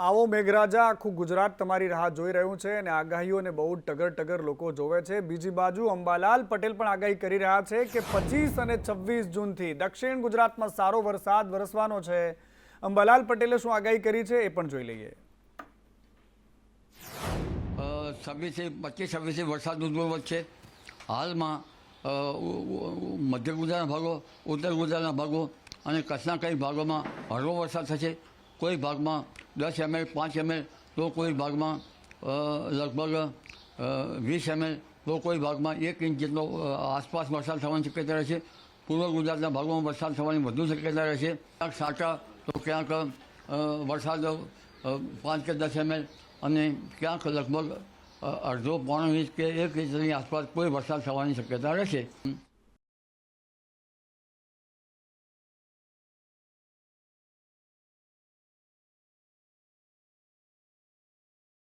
આવો મેઘરાજા, આખું ગુજરાત તમારી રાહ જોઈ રહ્યું છે અને આગાહીઓને બહુ ટગર ટગર લોકો જોવે છે. બીજી બાજુ અંબાલાલ પટેલ પણ આગાહી કરી રહ્યા છે કે પચીસ અને છવ્વીસ જૂનથી દક્ષિણ ગુજરાતમાં સારો વરસાદ વરસવાનો છે. અંબાલાલ પટેલે શું આગાહી કરી છે એ પણ જોઈ લઈએ. છવ્વીસથી પચીસ છવ્વીસથી વરસાદનું જોર વધશે હાલમાં મધ્ય ગુજરાતના ભાગો, ઉત્તર ગુજરાતના ભાગો અને કચ્છના કઈ ભાગોમાં હળવો વરસાદ થશે. કોઈ ભાગમાં દસ એમએલ પાંચ એમએલ તો કોઈ ભાગમાં લગભગ વીસ એમએલ તો કોઈ ભાગમાં એક ઇંચ જેટલો આસપાસ વરસાદ થવાની શક્યતા રહેશે. પૂર્વ ગુજરાતના ભાગોમાં વરસાદ થવાની વધુ શક્યતા રહેશે. ક્યાંક સાટા તો ક્યાંક વરસાદ પાંચ કે દસ એમએલ અને ક્યાંક લગભગ અડધો પોણો ઇંચ કે એક ઇંચની આસપાસ કોઈ વરસાદ થવાની શક્યતા રહેશે.